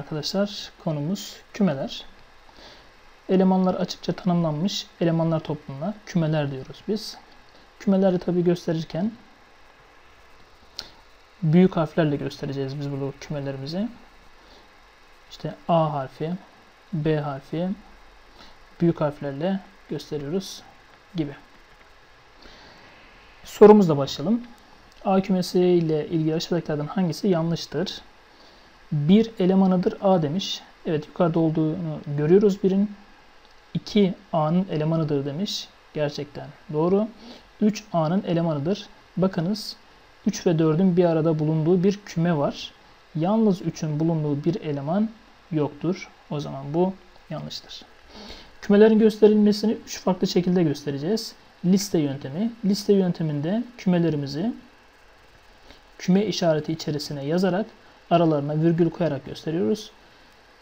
Arkadaşlar. Konumuz kümeler. Elemanlar açıkça tanımlanmış elemanlar toplumuna kümeler diyoruz biz. Kümeleri tabi gösterirken büyük harflerle göstereceğiz biz bu kümelerimizi. İşte A harfi, B harfi büyük harflerle gösteriyoruz gibi. Sorumuzla başlayalım. A kümesi ile ilgili aşağıdakilerden hangisi yanlıştır? Bir elemanıdır A demiş. Evet yukarıda olduğunu görüyoruz birin. 2 A'nın elemanıdır demiş. Gerçekten doğru. 3 A'nın elemanıdır. Bakınız 3 ve 4'ün bir arada bulunduğu bir küme var. Yalnız 3'ün bulunduğu bir eleman yoktur. O zaman bu yanlıştır. Kümelerin gösterilmesini 3 farklı şekilde göstereceğiz. Liste yöntemi. Liste yönteminde kümelerimizi küme işareti içerisine yazarak aralarına virgül koyarak gösteriyoruz.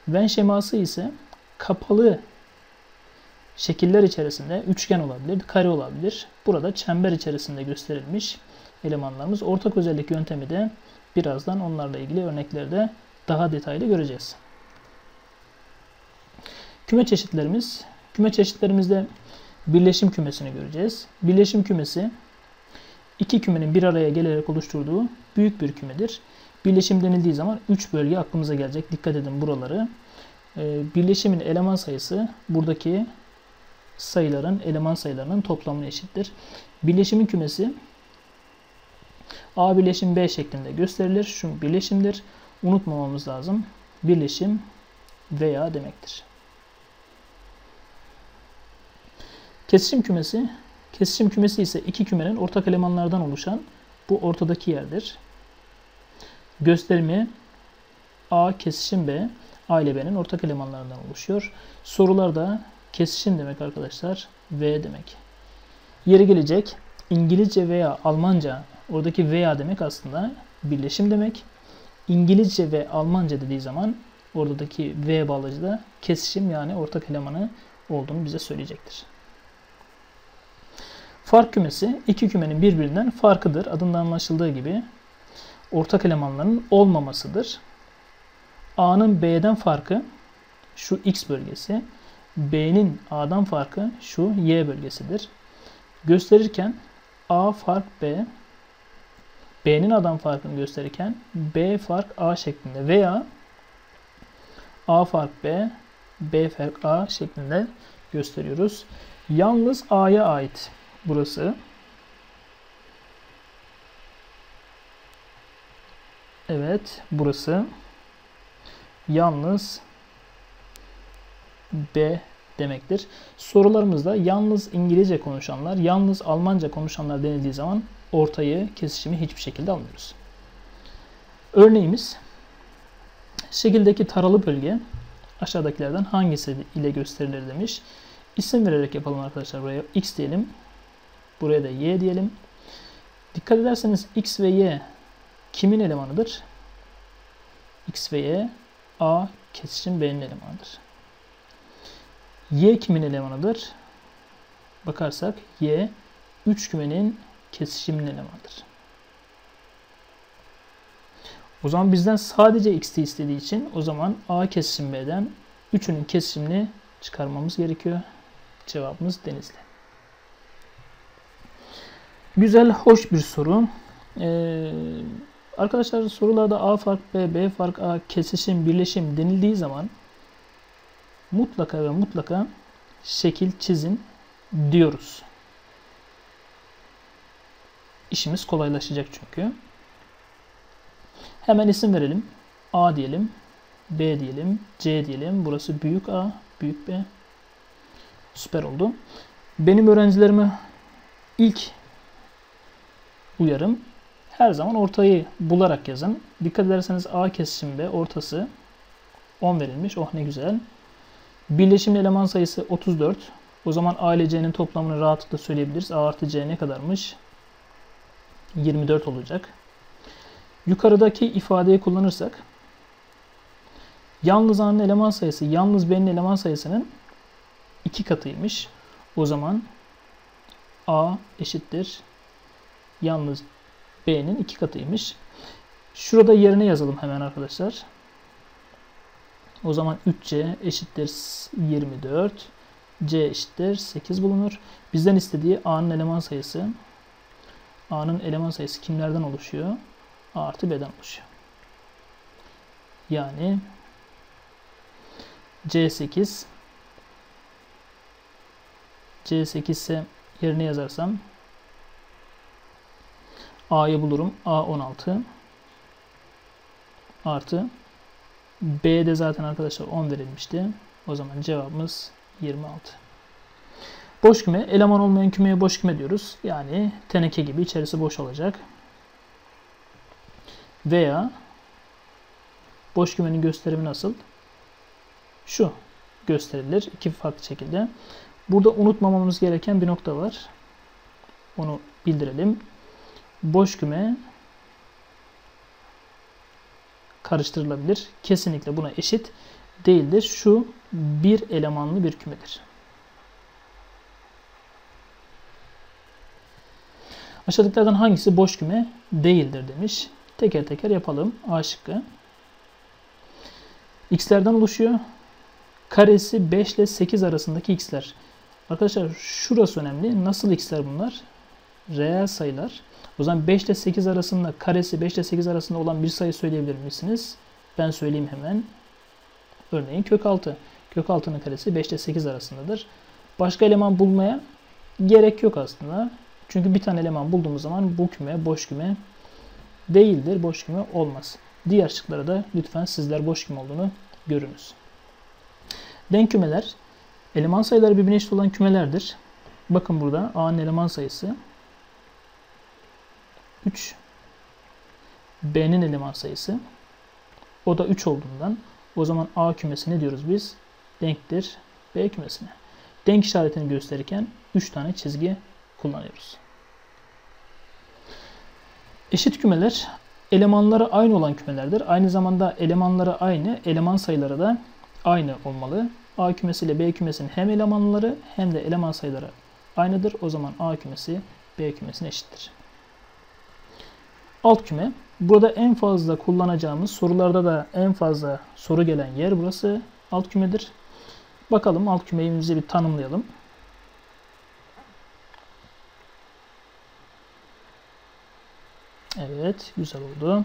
Venn şeması ise kapalı şekiller içerisinde üçgen olabilir, kare olabilir. Burada çember içerisinde gösterilmiş elemanlarımız. Ortak özellik yöntemi de birazdan onlarla ilgili örneklerde daha detaylı göreceğiz. Küme çeşitlerimiz. Küme çeşitlerimizde birleşim kümesini göreceğiz. Birleşim kümesi iki kümenin bir araya gelerek oluşturduğu büyük bir kümedir. Birleşim denildiği zaman 3 bölge aklımıza gelecek. Dikkat edin buraları. Ee, birleşimin eleman sayısı buradaki sayıların eleman sayılarının toplamına eşittir. Birleşimin kümesi A birleşim B şeklinde gösterilir. Şu birleşimdir. Unutmamamız lazım. Birleşim veya demektir. Kesişim kümesi Kesişim kümesi ise iki kümenin ortak elemanlardan oluşan bu ortadaki yerdir. Gösterimi A kesişim B, A ile B'nin ortak elemanlarından oluşuyor. Sorularda kesişim demek arkadaşlar, V demek. Yeri gelecek İngilizce veya Almanca, oradaki veya demek aslında birleşim demek. İngilizce ve Almanca dediği zaman oradaki V bağlacı da kesişim yani ortak elemanı olduğunu bize söyleyecektir. Fark kümesi iki kümenin birbirinden farkıdır. Adından anlaşıldığı gibi ortak elemanların olmamasıdır. A'nın B'den farkı şu X bölgesi. B'nin A'dan farkı şu Y bölgesidir. Gösterirken A fark B, B'nin A'dan farkını gösterirken B fark A şeklinde veya A fark B, B fark A şeklinde gösteriyoruz. Yalnız A'ya ait burası. Evet, burası. Yalnız B demektir. Sorularımızda yalnız İngilizce konuşanlar, yalnız Almanca konuşanlar denildiği zaman ortayı, kesişimi hiçbir şekilde almıyoruz. Örneğimiz şekildeki taralı bölge aşağıdakilerden hangisi ile gösterilir demiş. İsim vererek yapalım arkadaşlar buraya. X diyelim. Buraya da y diyelim. Dikkat ederseniz x ve y kimin elemanıdır? x ve y a kesişim b'nin elemanıdır. y kimin elemanıdır? Bakarsak y 3 kümenin kesişiminin elemanıdır. O zaman bizden sadece x'ti istediği için o zaman a kesişim b'den 3'ünün kesişimini çıkarmamız gerekiyor. Cevabımız Denizli. Güzel, hoş bir soru. Ee, arkadaşlar sorularda A fark B, B fark A, kesişim, birleşim denildiği zaman mutlaka ve mutlaka şekil çizin diyoruz. İşimiz kolaylaşacak çünkü. Hemen isim verelim. A diyelim. B diyelim. C diyelim. Burası büyük A, büyük B. Süper oldu. Benim öğrencilerime ilk uyarım her zaman ortayı bularak yazın. Dikkat ederseniz A kesişimde ortası 10 verilmiş. Oh ne güzel. Birleşim eleman sayısı 34. O zaman A ile C'nin toplamını rahatlıkla söyleyebiliriz. A artı C ne kadarmış? 24 olacak. Yukarıdaki ifadeyi kullanırsak yalnız A'nın eleman sayısı yalnız B'nin eleman sayısının iki katıymış. O zaman A eşittir yalnız B'nin iki katıymış. Şurada yerine yazalım hemen arkadaşlar. O zaman 3C eşittir 24. C eşittir 8 bulunur. Bizden istediği A'nın eleman sayısı. A'nın eleman sayısı kimlerden oluşuyor? A artı B'den oluşuyor. Yani C8 C8 ise yerine yazarsam A'yı bulurum. A16 artı B'de zaten arkadaşlar 10 verilmişti. O zaman cevabımız 26. Boş küme, eleman olmayan kümeye boş küme diyoruz. Yani teneke gibi içerisi boş olacak. Veya boş kümenin gösterimi nasıl? Şu gösterilir iki farklı şekilde. Burada unutmamamız gereken bir nokta var. Onu bildirelim. Boş küme karıştırılabilir. Kesinlikle buna eşit değildir. Şu bir elemanlı bir kümedir. Aşağıdakilerden hangisi boş küme değildir demiş. Teker teker yapalım. A şıkkı. X'lerden oluşuyor. Karesi 5 ile 8 arasındaki x'ler. Arkadaşlar şurası önemli. Nasıl x'ler bunlar? Reel sayılar. O zaman 5 ile 8 arasında karesi 5 ile 8 arasında olan bir sayı söyleyebilir misiniz? Ben söyleyeyim hemen. Örneğin kök 6. Kök 6'nın karesi 5 ile 8 arasındadır. Başka eleman bulmaya gerek yok aslında. Çünkü bir tane eleman bulduğumuz zaman bu küme boş küme değildir. Boş küme olmaz. Diğer şıklara da lütfen sizler boş küme olduğunu görünüz. Denk kümeler eleman sayıları birbirine eşit olan kümelerdir. Bakın burada A'nın eleman sayısı 3 B'nin eleman sayısı o da 3 olduğundan o zaman A kümesi ne diyoruz biz? Denktir B kümesine. Denk işaretini gösterirken 3 tane çizgi kullanıyoruz. Eşit kümeler elemanları aynı olan kümelerdir. Aynı zamanda elemanları aynı, eleman sayıları da aynı olmalı. A kümesi ile B kümesinin hem elemanları hem de eleman sayıları aynıdır. O zaman A kümesi B kümesine eşittir. Alt küme. Burada en fazla kullanacağımız sorularda da en fazla soru gelen yer burası. Alt kümedir. Bakalım alt kümemizi bir tanımlayalım. Evet, güzel oldu.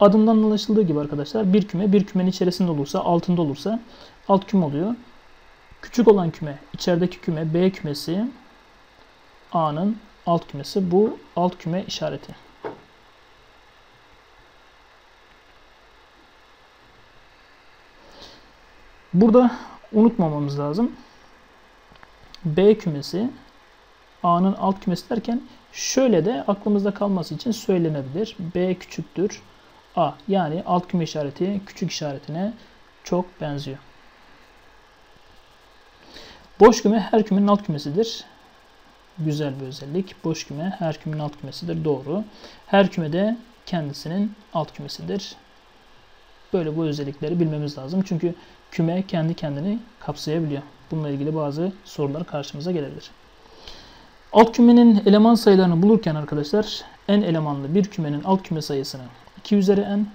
Adından anlaşıldığı gibi arkadaşlar bir küme bir kümenin içerisinde olursa altında olursa alt küme oluyor. Küçük olan küme içerideki küme B kümesi A'nın alt kümesi. Bu alt küme işareti. Burada unutmamamız lazım. B kümesi A'nın alt kümesi derken şöyle de aklımızda kalması için söylenebilir. B küçüktür A. Yani alt küme işareti küçük işaretine çok benziyor. Boş küme her kümenin alt kümesidir. Güzel bir özellik. Boş küme her kümenin alt kümesidir. Doğru. Her küme de kendisinin alt kümesidir. Böyle bu özellikleri bilmemiz lazım. Çünkü küme kendi kendini kapsayabiliyor. Bununla ilgili bazı sorular karşımıza gelebilir. Alt kümenin eleman sayılarını bulurken arkadaşlar en elemanlı bir kümenin alt küme sayısını 2 üzeri n,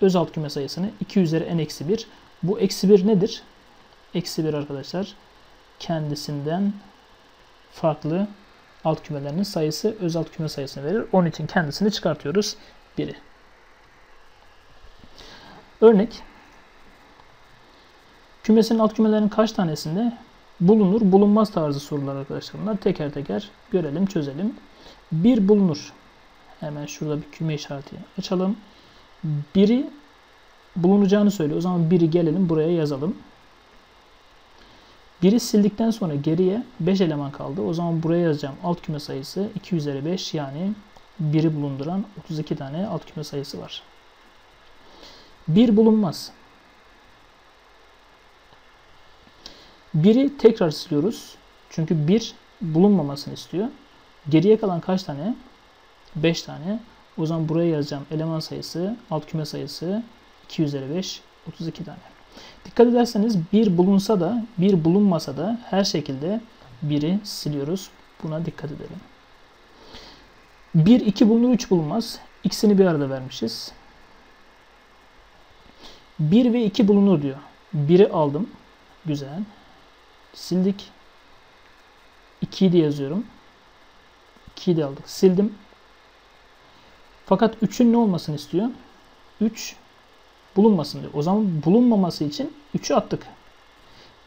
öz alt küme sayısını 2 üzeri n eksi 1. Bu eksi 1 nedir? Eksi 1 arkadaşlar kendisinden farklı alt kümelerinin sayısı öz alt küme sayısını verir. Onun için kendisini çıkartıyoruz 1'i. Örnek Kümesinin alt kümelerinin kaç tanesinde bulunur, bulunmaz tarzı sorular arkadaşlar bunlar. Teker teker görelim, çözelim. Bir bulunur. Hemen şurada bir küme işareti açalım. Biri bulunacağını söylüyor. O zaman biri gelelim buraya yazalım. Biri sildikten sonra geriye 5 eleman kaldı. O zaman buraya yazacağım alt küme sayısı 2 üzeri 5 yani biri bulunduran 32 tane alt küme sayısı var. Bir bulunmaz. Biri tekrar siliyoruz. Çünkü bir bulunmamasını istiyor. Geriye kalan kaç tane? 5 tane. O zaman buraya yazacağım eleman sayısı, alt küme sayısı 2 üzeri 5, 32 tane. Dikkat ederseniz bir bulunsa da bir bulunmasa da her şekilde biri siliyoruz. Buna dikkat edelim. 1, 2 bulunur, 3 bulunmaz. İkisini bir arada vermişiz. 1 ve 2 bulunur diyor. 1'i aldım. Güzel. Sildik. 2'yi de yazıyorum. 2'yi de aldık. Sildim. Fakat 3'ün ne olmasını istiyor? 3 bulunmasın diyor. O zaman bulunmaması için 3'ü attık.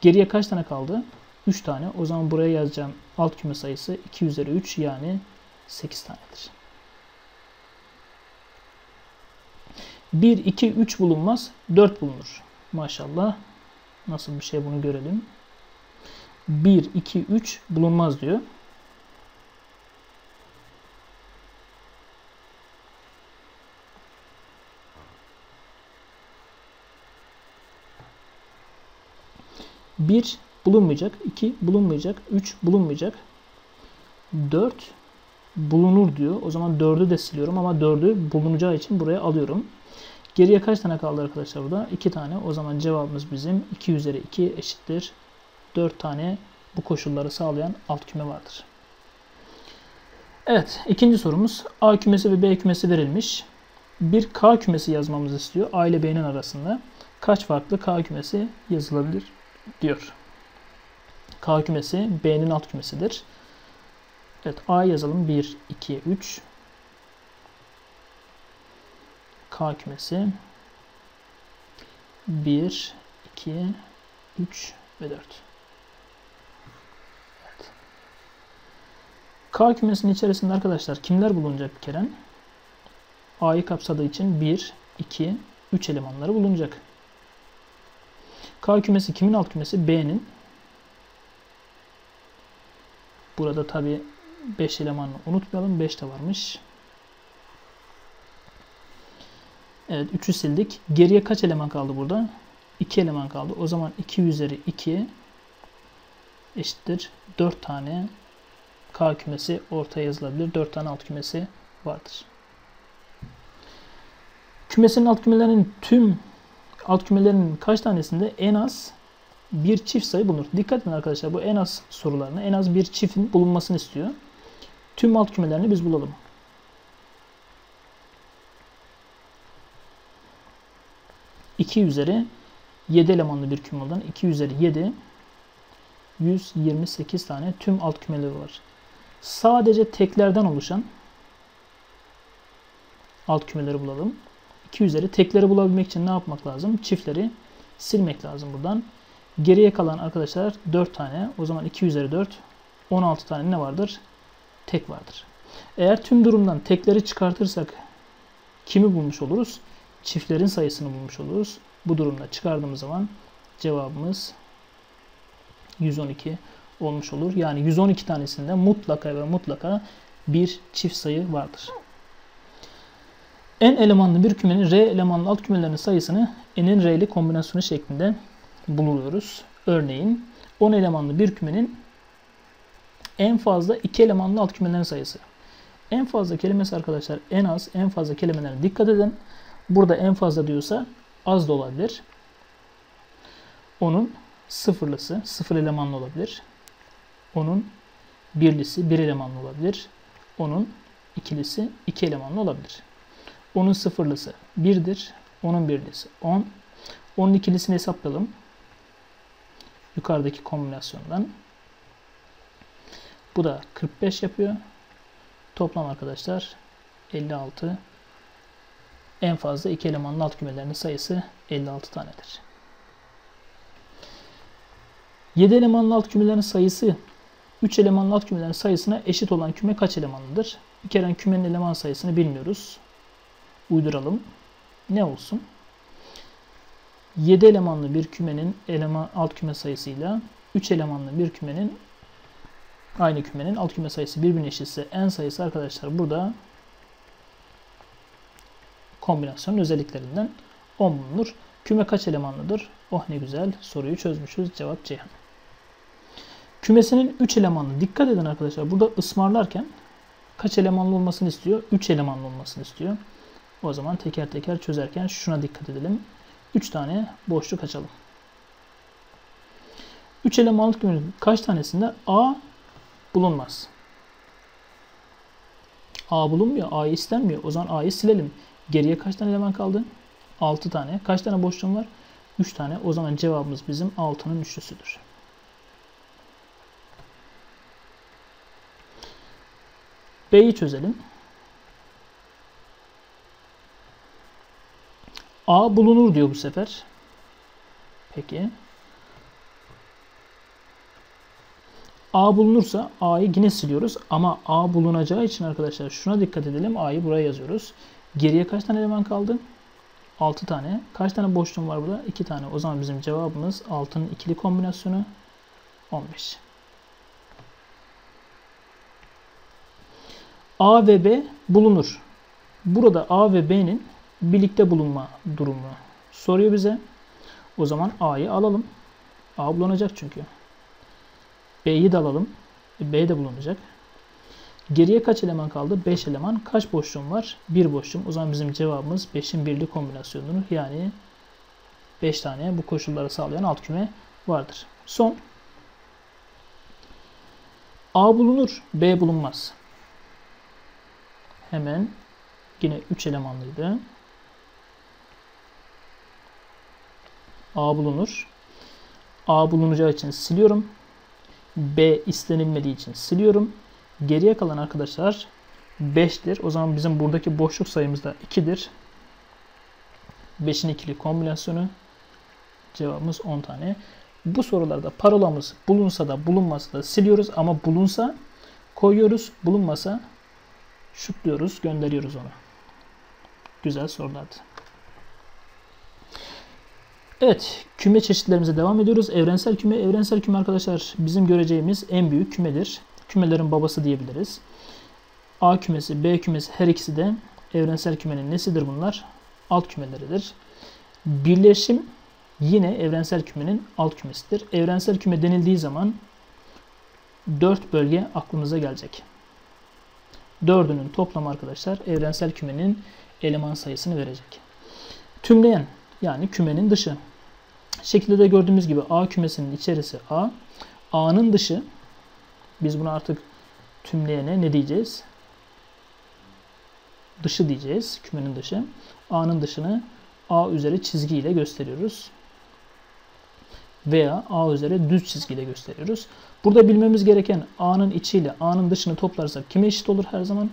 Geriye kaç tane kaldı? 3 tane. O zaman buraya yazacağım alt küme sayısı 2 üzeri 3 yani 8 tanedir. 1, 2, 3 bulunmaz. 4 bulunur. Maşallah. Nasıl bir şey bunu görelim. 1, 2, 3 bulunmaz diyor. Bir bulunmayacak, iki bulunmayacak, üç bulunmayacak, dört bulunur diyor. O zaman dördü de siliyorum ama dördü bulunacağı için buraya alıyorum. Geriye kaç tane kaldı arkadaşlar burada? 2 tane. O zaman cevabımız bizim 2 üzeri 2 eşittir. 4 tane bu koşulları sağlayan alt küme vardır. Evet, ikinci sorumuz A kümesi ve B kümesi verilmiş. Bir K kümesi yazmamızı istiyor. A ile B'nin arasında. Kaç farklı K kümesi yazılabilir diyor. K kümesi B'nin alt kümesidir. Evet, A yazalım. 1, 2, 3. K kümesi 1, 2, 3 ve 4. Evet. K kümesinin içerisinde arkadaşlar kimler bulunacak bir kere? A'yı kapsadığı için 1, 2, 3 elemanları bulunacak. K kümesi kimin alt kümesi? B'nin. Burada tabi 5 elemanını unutmayalım. 5 de varmış. Evet 3'ü sildik. Geriye kaç eleman kaldı burada? 2 eleman kaldı. O zaman 2 üzeri 2 eşittir. 4 tane K kümesi ortaya yazılabilir. 4 tane alt kümesi vardır. Kümesinin alt kümelerinin tüm alt kümelerinin kaç tanesinde en az bir çift sayı bulunur. Dikkat edin arkadaşlar bu en az sorularına en az bir çiftin bulunmasını istiyor. Tüm alt kümelerini biz bulalım. 2 üzeri 7 elemanlı bir küme olan 2 üzeri 7 128 tane tüm alt kümeleri var. Sadece teklerden oluşan alt kümeleri bulalım. 2 üzeri tekleri bulabilmek için ne yapmak lazım? Çiftleri silmek lazım buradan. Geriye kalan arkadaşlar 4 tane. O zaman 2 üzeri 4 16 tane ne vardır? Tek vardır. Eğer tüm durumdan tekleri çıkartırsak kimi bulmuş oluruz? çiftlerin sayısını bulmuş oluruz. Bu durumda çıkardığımız zaman cevabımız 112 olmuş olur. Yani 112 tanesinde mutlaka ve mutlaka bir çift sayı vardır. N elemanlı bir kümenin R elemanlı alt kümelerinin sayısını N'in R'li kombinasyonu şeklinde buluyoruz. Örneğin 10 elemanlı bir kümenin en fazla 2 elemanlı alt kümelerin sayısı. En fazla kelimesi arkadaşlar en az en fazla kelimelerine dikkat edin. Burada en fazla diyorsa az da olabilir. Onun sıfırlısı sıfır elemanlı olabilir. Onun birlisi bir elemanlı olabilir. Onun ikilisi iki elemanlı olabilir. Onun sıfırlısı birdir. Onun birlisi 10. Onun ikilisini hesaplayalım. Yukarıdaki kombinasyondan. Bu da 45 yapıyor. Toplam arkadaşlar 56 en fazla iki elemanlı alt kümelerinin sayısı 56 tanedir. 7 elemanlı alt kümelerin sayısı 3 elemanlı alt kümelerin sayısına eşit olan küme kaç elemanlıdır? Bir kere kümenin eleman sayısını bilmiyoruz. Uyduralım. Ne olsun? 7 elemanlı bir kümenin eleman alt küme sayısıyla 3 elemanlı bir kümenin aynı kümenin alt küme sayısı birbirine eşitse en sayısı arkadaşlar burada kombinasyonun özelliklerinden 10 bulunur. Küme kaç elemanlıdır? Oh ne güzel soruyu çözmüşüz. Cevap Ceyhan. Kümesinin 3 elemanlı. Dikkat edin arkadaşlar. Burada ısmarlarken kaç elemanlı olmasını istiyor? 3 elemanlı olmasını istiyor. O zaman teker teker çözerken şuna dikkat edelim. 3 tane boşluk açalım. 3 elemanlı kümenin kaç tanesinde A bulunmaz? A bulunmuyor. A'yı istenmiyor. O zaman A'yı silelim. Geriye kaç tane eleman kaldı? 6 tane. Kaç tane boşluğum var? 3 tane. O zaman cevabımız bizim 6'nın üçlüsüdür. B'yi çözelim. A bulunur diyor bu sefer. Peki. A bulunursa A'yı yine siliyoruz. Ama A bulunacağı için arkadaşlar şuna dikkat edelim. A'yı buraya yazıyoruz. Geriye kaç tane eleman kaldı? 6 tane. Kaç tane boşluğum var burada? 2 tane. O zaman bizim cevabımız 6'nın ikili kombinasyonu 15. A ve B bulunur. Burada A ve B'nin birlikte bulunma durumu soruyor bize. O zaman A'yı alalım. A bulunacak çünkü. B'yi de alalım. E, B de bulunacak. Geriye kaç eleman kaldı? 5 eleman. Kaç boşluğum var? 1 boşluğum. O zaman bizim cevabımız 5'in birli kombinasyonunu yani 5 tane bu koşulları sağlayan alt küme vardır. Son. A bulunur, B bulunmaz. Hemen yine 3 elemanlıydı. A bulunur. A bulunacağı için siliyorum. B istenilmediği için siliyorum. Geriye kalan arkadaşlar 5'tir. O zaman bizim buradaki boşluk sayımız da 2'dir. 5'in ikili kombinasyonu cevabımız 10 tane. Bu sorularda parolamız bulunsa da bulunmasa da siliyoruz ama bulunsa koyuyoruz. Bulunmasa şutluyoruz, gönderiyoruz onu. Güzel sorulardı. Evet, küme çeşitlerimize devam ediyoruz. Evrensel küme, evrensel küme arkadaşlar bizim göreceğimiz en büyük kümedir. Kümelerin babası diyebiliriz. A kümesi, B kümesi her ikisi de evrensel kümenin nesidir bunlar? Alt kümeleridir. Birleşim yine evrensel kümenin alt kümesidir. Evrensel küme denildiği zaman 4 bölge aklımıza gelecek. Dördünün toplamı arkadaşlar evrensel kümenin eleman sayısını verecek. Tümleyen yani kümenin dışı. Şekilde de gördüğümüz gibi A kümesinin içerisi A. A'nın dışı biz bunu artık tümleyene ne diyeceğiz? Dışı diyeceğiz. Kümenin dışı. A'nın dışını A üzeri çizgiyle gösteriyoruz. Veya A üzeri düz çizgiyle gösteriyoruz. Burada bilmemiz gereken A'nın içiyle A'nın dışını toplarsak kime eşit olur her zaman?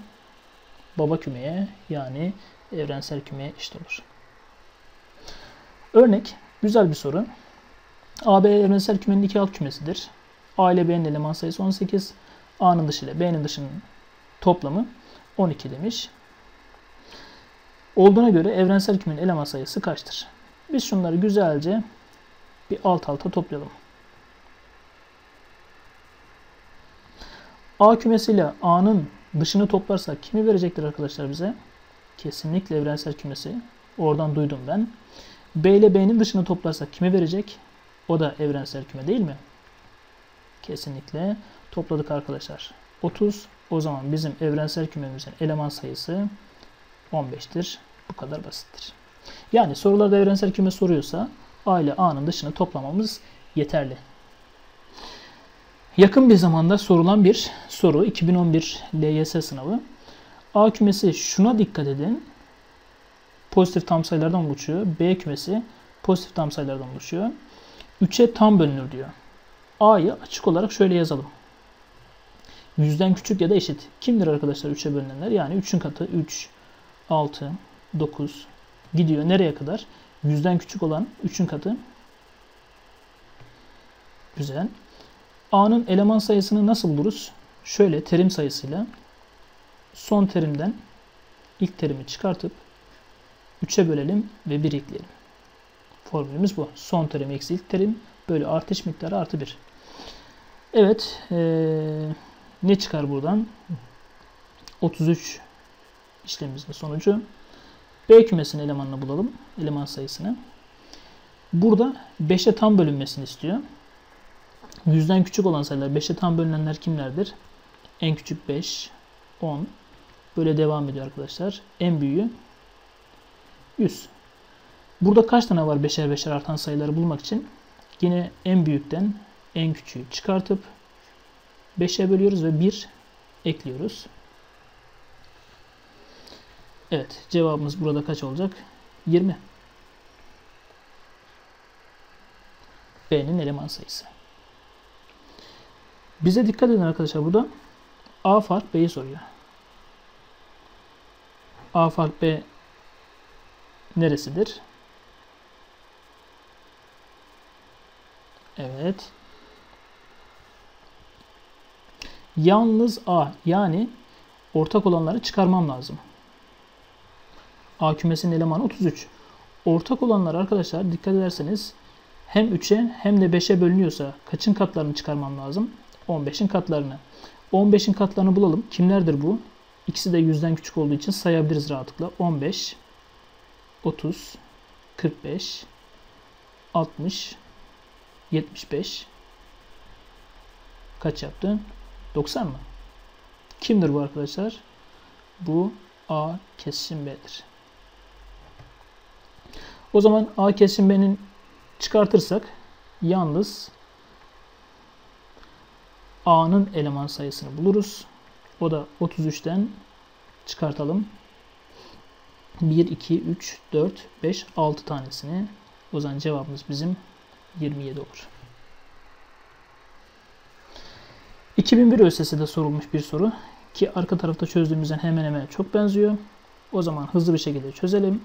Baba kümeye yani evrensel kümeye eşit olur. Örnek güzel bir soru. AB evrensel kümenin iki alt kümesidir. A ile B'nin eleman sayısı 18. A'nın dışı ile B'nin dışının toplamı 12 demiş. Olduğuna göre evrensel kümenin eleman sayısı kaçtır? Biz şunları güzelce bir alt alta toplayalım. A kümesiyle A'nın dışını toplarsak kimi verecektir arkadaşlar bize? Kesinlikle evrensel kümesi. Oradan duydum ben. B ile B'nin dışını toplarsak kimi verecek? O da evrensel küme değil mi? Kesinlikle topladık arkadaşlar. 30. O zaman bizim evrensel kümemizin eleman sayısı 15'tir. Bu kadar basittir. Yani sorularda evrensel küme soruyorsa A ile A'nın dışını toplamamız yeterli. Yakın bir zamanda sorulan bir soru 2011 LYS sınavı. A kümesi şuna dikkat edin. Pozitif tam sayılardan oluşuyor. B kümesi pozitif tam sayılardan oluşuyor. 3'e tam bölünür diyor. A'yı açık olarak şöyle yazalım. Yüzden küçük ya da eşit. Kimdir arkadaşlar 3'e bölünenler? Yani 3'ün katı 3, 6, 9 gidiyor. Nereye kadar? Yüzden küçük olan 3'ün katı. Güzel. A'nın eleman sayısını nasıl buluruz? Şöyle terim sayısıyla son terimden ilk terimi çıkartıp 3'e bölelim ve 1 ekleyelim. Formülümüz bu. Son terim eksi ilk terim bölü artış miktarı artı 1. Evet. Ee, ne çıkar buradan? 33 işlemimizin sonucu. B kümesinin elemanını bulalım. Eleman sayısını. Burada 5'e tam bölünmesini istiyor. Yüzden küçük olan sayılar 5'e tam bölünenler kimlerdir? En küçük 5, 10. Böyle devam ediyor arkadaşlar. En büyüğü 100. Burada kaç tane var 5'er 5'er artan sayıları bulmak için? Yine en büyükten en küçüğü çıkartıp 5'e bölüyoruz ve 1 ekliyoruz. Evet cevabımız burada kaç olacak? 20. B'nin eleman sayısı. Bize dikkat edin arkadaşlar burada. A fark B'yi soruyor. A fark B neresidir? Evet. Yalnız A yani ortak olanları çıkarmam lazım. A kümesinin elemanı 33. Ortak olanlar arkadaşlar dikkat ederseniz hem 3'e hem de 5'e bölünüyorsa kaçın katlarını çıkarmam lazım? 15'in katlarını. 15'in katlarını bulalım. Kimlerdir bu? İkisi de 100'den küçük olduğu için sayabiliriz rahatlıkla. 15, 30, 45, 60, 75. Kaç yaptı? 90 mı? Kimdir bu arkadaşlar? Bu A kesişim B'dir. O zaman A kesişim B'nin çıkartırsak yalnız A'nın eleman sayısını buluruz. O da 33'ten çıkartalım. 1, 2, 3, 4, 5, 6 tanesini. O zaman cevabımız bizim 27 olur. 2001 ÖSS'de sorulmuş bir soru ki arka tarafta çözdüğümüzden hemen hemen çok benziyor. O zaman hızlı bir şekilde çözelim.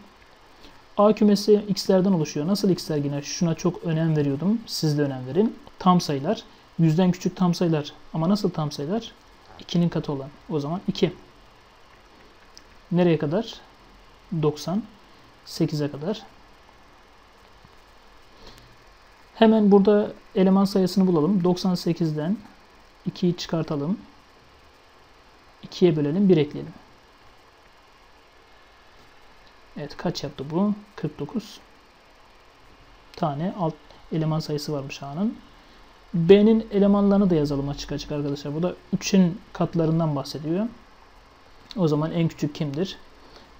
A kümesi x'lerden oluşuyor. Nasıl x'ler yine şuna çok önem veriyordum. Siz de önem verin. Tam sayılar. Yüzden küçük tam sayılar. Ama nasıl tam sayılar? 2'nin katı olan. O zaman 2. Nereye kadar? 90. 8'e kadar. Hemen burada eleman sayısını bulalım. 98'den 2'yi çıkartalım. 2'ye bölelim. 1 ekleyelim. Evet kaç yaptı bu? 49 tane alt eleman sayısı varmış A'nın. B'nin elemanlarını da yazalım açık açık arkadaşlar. Bu da 3'ün katlarından bahsediyor. O zaman en küçük kimdir?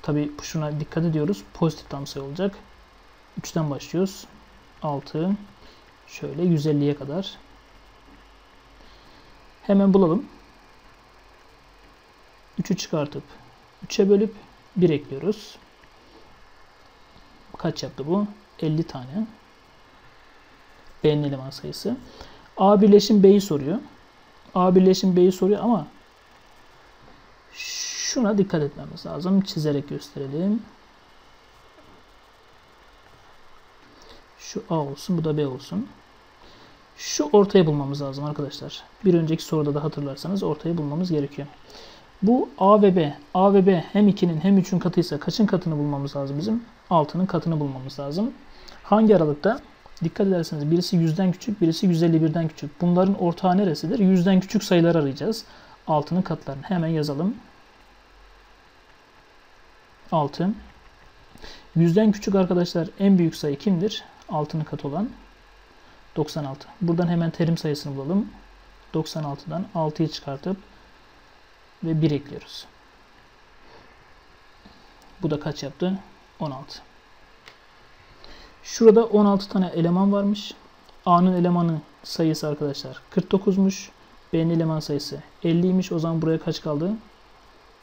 Tabi şuna dikkat ediyoruz. Pozitif tam sayı olacak. 3'ten başlıyoruz. 6 şöyle 150'ye kadar. Hemen bulalım. 3'ü çıkartıp 3'e bölüp 1 ekliyoruz. Kaç yaptı bu? 50 tane. B'nin eleman sayısı. A birleşim B'yi soruyor. A birleşim B'yi soruyor ama şuna dikkat etmemiz lazım. Çizerek gösterelim. Şu A olsun, bu da B olsun. Şu ortayı bulmamız lazım arkadaşlar. Bir önceki soruda da hatırlarsanız ortayı bulmamız gerekiyor. Bu A ve B. A ve B hem 2'nin hem 3'ün katıysa kaçın katını bulmamız lazım bizim? 6'nın katını bulmamız lazım. Hangi aralıkta? Dikkat ederseniz birisi 100'den küçük, birisi 151'den küçük. Bunların ortağı neresidir? 100'den küçük sayılar arayacağız. 6'nın katlarını hemen yazalım. 6. 100'den küçük arkadaşlar en büyük sayı kimdir? 6'nın katı olan 96. Buradan hemen terim sayısını bulalım. 96'dan 6'yı çıkartıp ve 1 ekliyoruz. Bu da kaç yaptı? 16. Şurada 16 tane eleman varmış. A'nın elemanı sayısı arkadaşlar 49'muş. B'nin eleman sayısı 50'ymiş. O zaman buraya kaç kaldı?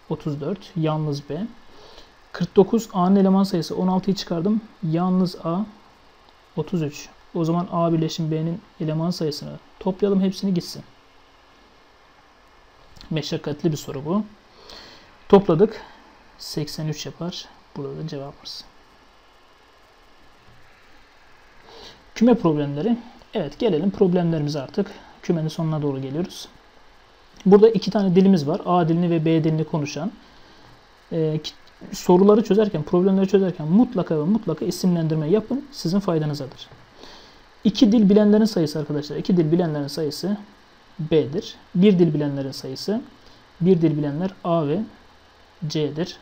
34. Yalnız B. 49 A'nın eleman sayısı 16'yı çıkardım. Yalnız A 33. O zaman A birleşim B'nin eleman sayısını toplayalım hepsini gitsin. Meşakkatli bir soru bu. Topladık. 83 yapar. Burada da cevabımız. Küme problemleri. Evet gelelim problemlerimize artık. Kümenin sonuna doğru geliyoruz. Burada iki tane dilimiz var. A dilini ve B dilini konuşan. Ee, soruları çözerken, problemleri çözerken mutlaka ve mutlaka isimlendirme yapın. Sizin faydanızadır. İki dil bilenlerin sayısı arkadaşlar. İki dil bilenlerin sayısı B'dir. Bir dil bilenlerin sayısı bir dil bilenler A ve C'dir.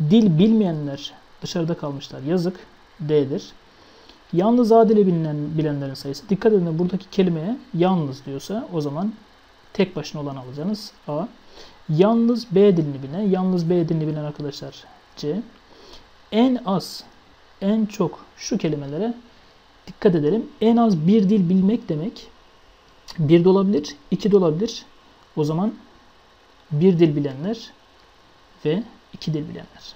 Dil bilmeyenler dışarıda kalmışlar. Yazık D'dir. Yalnız A dili bilinen, bilenlerin sayısı. Dikkat edin buradaki kelimeye yalnız diyorsa o zaman tek başına olan alacağınız A. Yalnız B dilini bilen, yalnız B dilini bilen arkadaşlar C. En az, en çok şu kelimelere dikkat edelim. En az bir dil bilmek demek bir de olabilir, iki de olabilir. O zaman bir dil bilenler ve iki dil bilenler.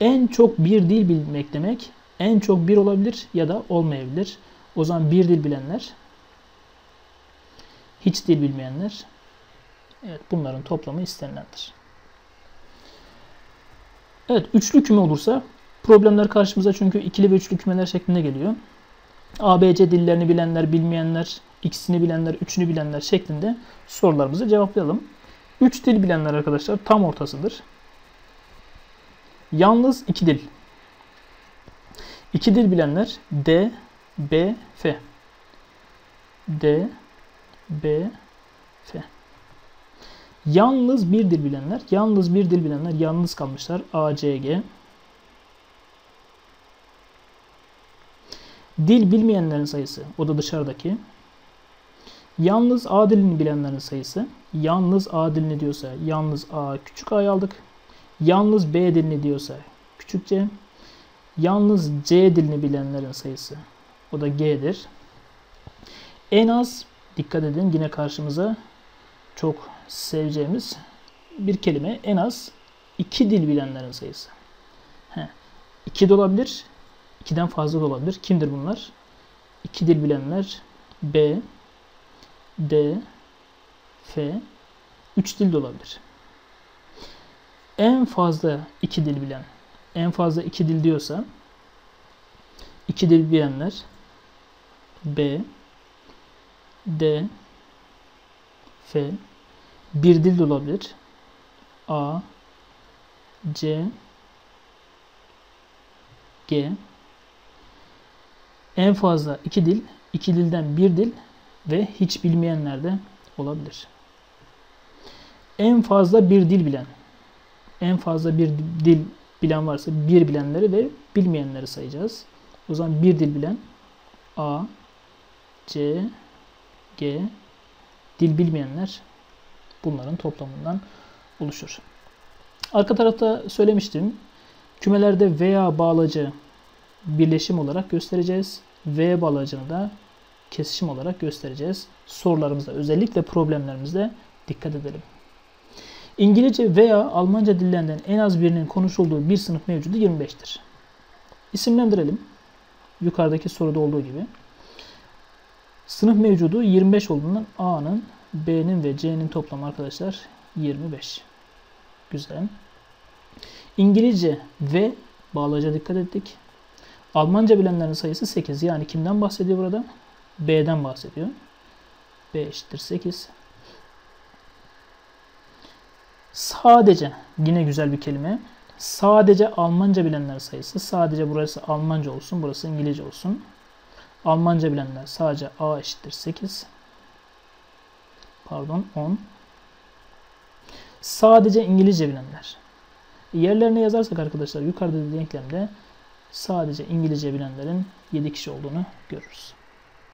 En çok bir dil bilmek demek en çok bir olabilir ya da olmayabilir. O zaman bir dil bilenler, hiç dil bilmeyenler, evet bunların toplamı istenilendir. Evet üçlü küme olursa problemler karşımıza çünkü ikili ve üçlü kümeler şeklinde geliyor. ABC dillerini bilenler, bilmeyenler, ikisini bilenler, üçünü bilenler şeklinde sorularımızı cevaplayalım. Üç dil bilenler arkadaşlar tam ortasıdır. Yalnız iki dil. İki dil bilenler D, B, F. D, B, F. Yalnız bir dil bilenler, yalnız bir dil bilenler yalnız kalmışlar. A, C, G. Dil bilmeyenlerin sayısı, o da dışarıdaki. Yalnız A dilini bilenlerin sayısı, yalnız A dilini diyorsa yalnız A küçük A'yı aldık. Yalnız B dilini diyorsa küçük C. Yalnız C dilini bilenlerin sayısı, o da G'dir. En az, dikkat edin yine karşımıza çok seveceğimiz bir kelime en az iki dil bilenlerin sayısı. He. İki de olabilir, ikiden fazla da olabilir. Kimdir bunlar? İki dil bilenler B, D, F, üç dil de olabilir. En fazla iki dil bilen, en fazla iki dil diyorsa iki dil bilenler B, D, F, bir dil de olabilir. A, C, G. En fazla iki dil, iki dilden bir dil ve hiç bilmeyenler de olabilir. En fazla bir dil bilen, en fazla bir dil bilen varsa bir bilenleri ve bilmeyenleri sayacağız. O zaman bir dil bilen A, C, G, dil bilmeyenler bunların toplamından oluşur. Arka tarafta söylemiştim. Kümelerde veya bağlacı birleşim olarak göstereceğiz. V bağlacını da kesişim olarak göstereceğiz. Sorularımızda özellikle problemlerimizde dikkat edelim. İngilizce veya Almanca dillerinden en az birinin konuşulduğu bir sınıf mevcudu 25'tir. İsimlendirelim. Yukarıdaki soruda olduğu gibi. Sınıf mevcudu 25 olduğundan A'nın, B'nin ve C'nin toplamı arkadaşlar 25. Güzel. İngilizce ve bağlaca dikkat ettik. Almanca bilenlerin sayısı 8. Yani kimden bahsediyor burada? B'den bahsediyor. B eşittir 8. Sadece, yine güzel bir kelime. Sadece Almanca bilenler sayısı. Sadece burası Almanca olsun, burası İngilizce olsun. Almanca bilenler sadece A eşittir 8. Pardon 10. Sadece İngilizce bilenler. Yerlerine yazarsak arkadaşlar yukarıda denklemde sadece İngilizce bilenlerin 7 kişi olduğunu görürüz.